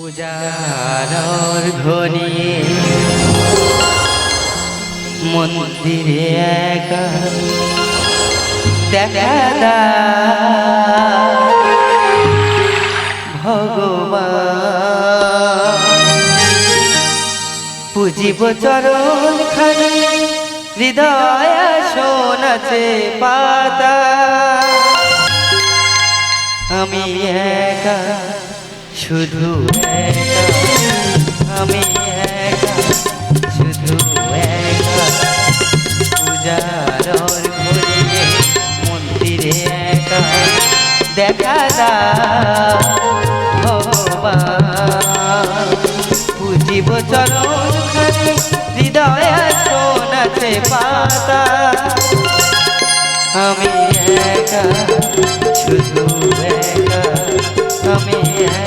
পূজার ঘনিয়ে মন্দিরে একা দেখা ভগবান। পুজিব চরণ খানি হৃদয় শোনাছে পাতা। আমি একা শুধু আমি একা। শুধু একা পূজার ঘুরিয়ে মন্দিরে একা। দেখা ভগবান। পুজিব চরণ খানি হৃদয় শোনাছে পাতা। আমি একা, শুধু একা, আমি একা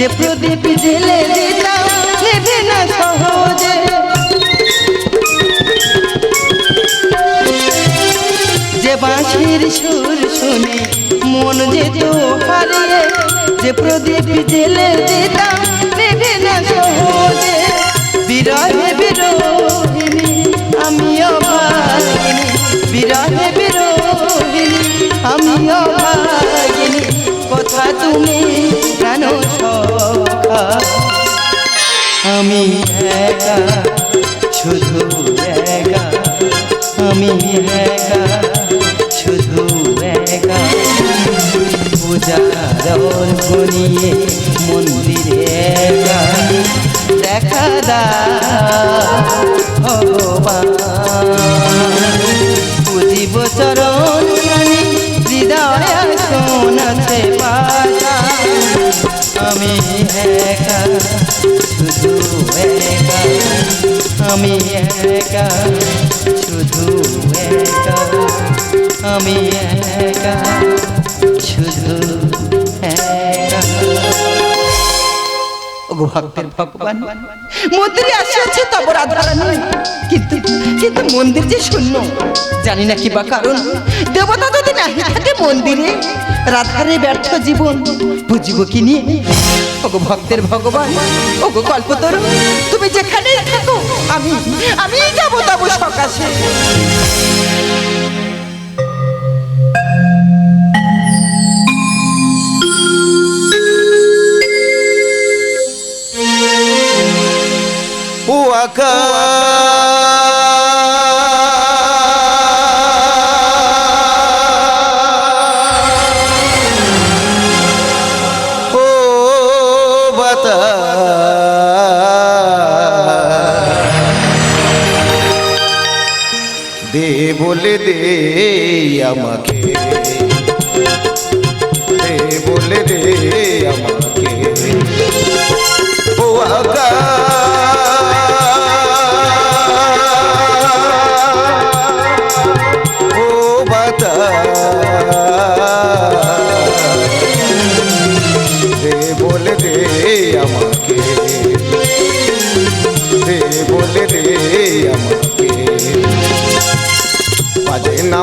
যে প্রদীপ জেলে দিতাম নেবে না সহজে। যে বাঁশির সুর শুনে মন যে তো হারিয়ে, যে প্রদীপ জেলে দিতাম নেবে না আমি একা, শুধু একা। আমি একা, শুধু একা। পূজার ঘনিয়ে মন্দিরে একা। দেখা দা ভগবান। চরণ হৃদয় শোনাছে পাতা আমি একা আমি একা, শুধু একা। আমি একা, শুধু একা। ভক্তের ভগবান, মন্দিরে আসিয়াছে তব রাধারানী কিন্তু কিন্তু মন্দির যে শূন্য, জানি না কি বা কারণ। দেবতা যদি নাহি থাকে মন্দিরে, রাধারে ব্যর্থ জীবন বুঝিব কি নিয়ে? ওগো ভক্তের ভগবান, ওগো কল্পতরু, তুমি যেখানেই থাকো আমি আমি যাব তব সকাশে ও আকা বলে দে আমাকে।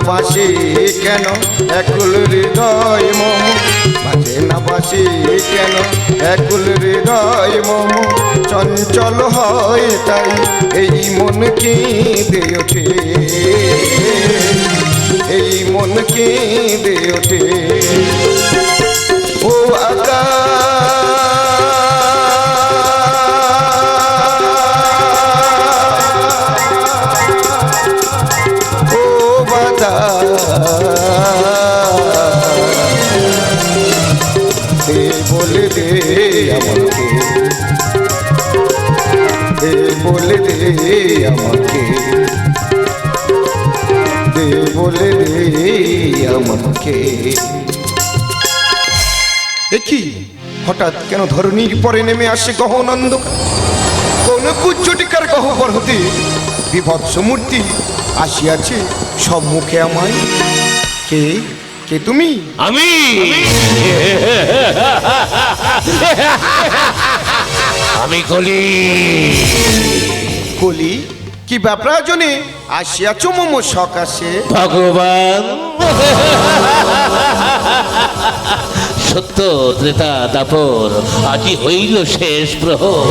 বাসি কেন? একুল হৃদয় মম। বাজে না বাসি কেন? একুল হৃদয় মম। চঞ্চল হয় তাই এই মন কি দে এই মন কি দে বলে দে আমাকে। দে বলে দে আমাকে। দেখি হঠাৎ কেন ধরনীর পরে নেমে আসে গহনন্দ? কোন কুচ্চটিকার গহ্বর হতে বিভৎস মূর্তি আসিয়াছে সম্মুখে আমায়? কে? কে তুমি? আমি। আমি কলি। কলি কি ব্যাপ্রয়োজনে আসিয়া মম সকাশে? ভগবান। সত্য ত্রেতা দাপর আজি হইল শেষ প্রহর।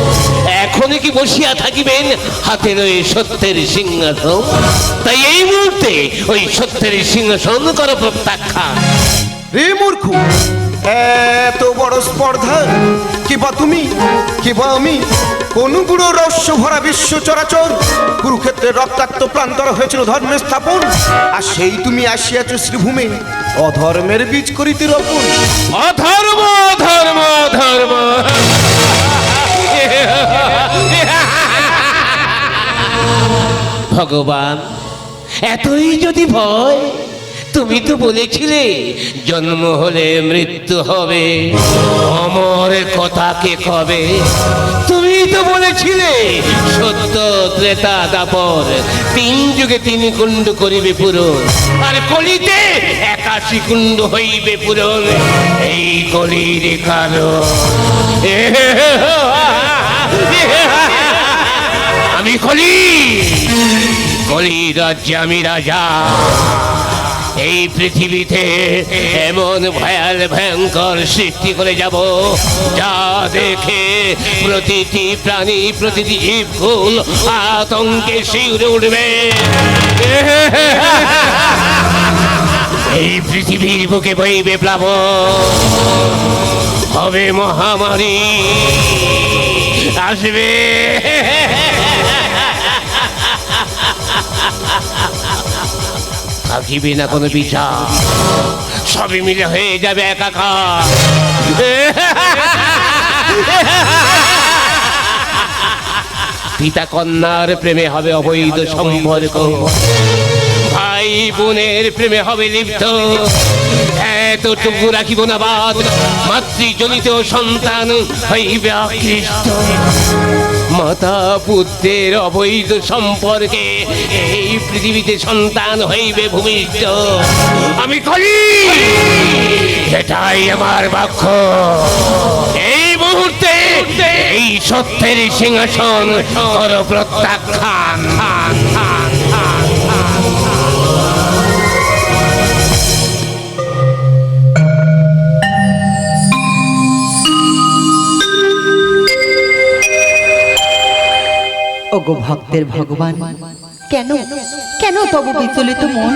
এখনই কি বসিয়া থাকিবেন হাতে রয়ে সত্যের সিংহাসন? তাই এই মুহূর্তে ওই সত্যের সিংহাসন করো প্রত্যাখ্যান। রে মূর্খ এত বড় স্পর্ধা? কিবা তুমি? কিবা আমি? কোন গুঁড়ো রহস্য ভরা বিশ্ব চরাচর? কুরুক্ষেত্রে রক্তাক্ত প্রান্তর হয়েছিল ধর্মের স্থাপন। আর সেই তুমি আসিয়াছ শ্রীভূমে, অধর্মের বীজ করিতে রোপণ অধর্ম ধর্ম ধর্ম ভগবান, এতই যদি ভয় তুমি তো বলেছিলে জন্ম হলে মৃত্যু হবে। অমর কথা কে কবে? তুমি তো বলেছিলে সত্য ত্রেতা দাপর। তিন যুগে তিন কুণ্ড করিবে পূরণ। আর কলিতে একাশি কুণ্ড হইবে পূরণ। এই কলির কারণ। আমি কলি। কলি রাজ্যে আমি রাজা। এই পৃথিবীতে এমন ভয়াল, ভয়ঙ্কর সৃষ্টি করে যাব, যা দেখে প্রতিটি প্রাণী, প্রতিটি জীব ফুল আতঙ্কে শিউরে উঠবে। এই পৃথিবীর বুকে বইবে প্লাব হবে মহামারী। আসবে। থাকিবে না কোনো বিচার সবই মিলে হয়ে যাবে একাকার। পিতা কন্যার প্রেমে হবে অবৈধ সম্পর্ক। ভাই বোনের প্রেমে হবে লিপ্ত। এতটুকু রাখিব না বাদ। মাতৃজনিত সন্তান হইবে আকৃষ্ট। মাতা পুত্রের অবৈধ সম্পর্কে এই পৃথিবীতে সন্তান হইবে ভূমিষ্ঠ। আমি করি এটাই আমার বাক্য। এই মুহূর্তে এই সত্যের সিংহাসন প্রত্যাখ্যান। ভক্তের ভগবান। কেন? কেন তবু বিচলিত মন?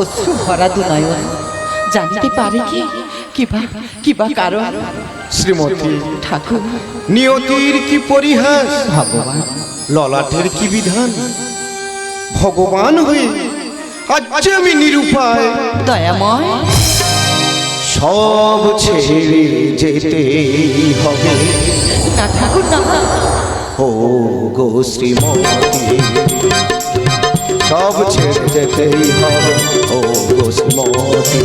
অশ্রু ভরা দুনয়ন জানতে পারে কি? কিবা কিবা কারণ? শ্রীমতী ঠাকুর। নিয়তির কি পরিহাস? ভগবান। ললাটের কি বিধান? ভগবান হয়ে আজ আমি নিরুপায়। দয়াময়। সব ছেড়ে যেতেই হবে। না ঠাকুর না। ও গো শ্রীমতী। সব ছেড়ে যেতেই হবে ও গো শ্রীমতী।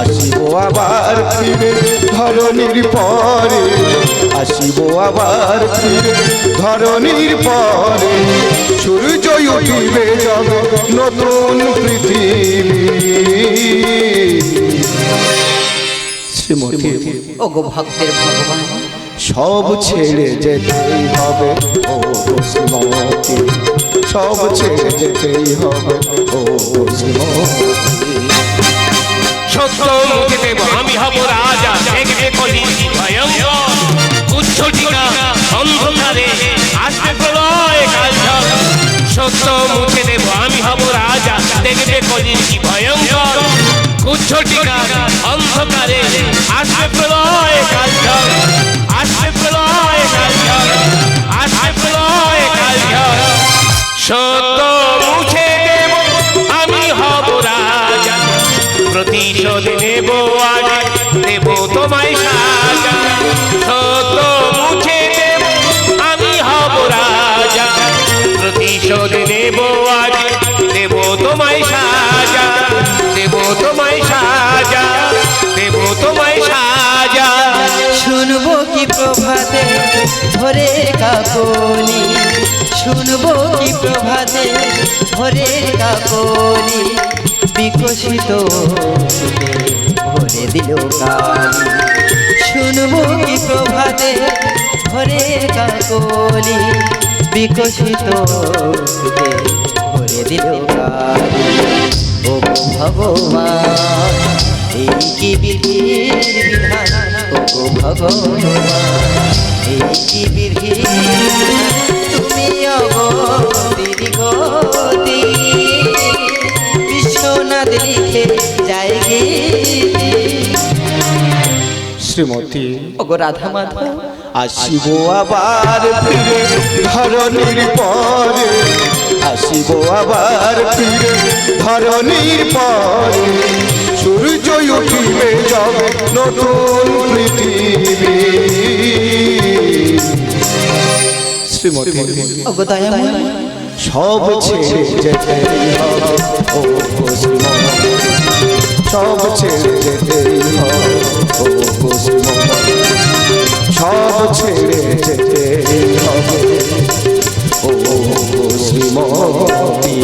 আসিব আবার ফিরে ধরণীর পরে। আসিব আবার ফিরে ধরণীর পরে। সূর্য উঠিবে যাবে নতুন পৃথিবী। শ্রীমতী ওগো ভক্তের ভগবান। সব ছেড়ে যেতেই হবে ও শ্রীমতী। সব ছেড়ে যেতেই হবে ও শ্রীমতী। সত্য মুখে দেব আমি হব রাজা দেখবে কলি ভয়ঙ্কর। উচ্চ টিকা অন্ধকারে আসবে প্রলয় কাল সত্য মুখে দেব আমি হব রাজা দেখবে কলি ভয়ঙ্কর। টিকা অন্ধকারে আসবে প্রলয় কাল আসবে প্রলয় কাল আসবে প্রলয় কাল সত্য মুখে দেব, আমি হব রাজা। প্রতিশোধ নেব আজ, দেব তোমায় সাজা। সত্য মুছে দেব, আমি হব রাজা। প্রতিশোধ নেব আজ, দেব তোমায় সাজা। ভোরে কাকলি, শুনব কি প্রভাতে? ভোরে কাকলি, বিকশিত ভরে দিল কালি শুনব কি চাঁদে ভরে কাকলি, বিকশিত ভরে দিল কালি ও ভগবান, এই কি বিধির বিধান? ও ভগবান। এই কি তুমি অগতির গতি। বিশ্বনাথ লিখে যায় শ্রীমতী ওগো রাধা মাধব আসিব আবার ফিরে ধরণীর পরে আসিব আবার ফিরে। ধরণীর পরে সূর্য উঠিবে যাবে নতুন পৃথিবী। শ্রীমতী সব ছেড়ে যেতে ও সব ছেড়ে যেতে ও সব ছেড়ে শ্রীমতী।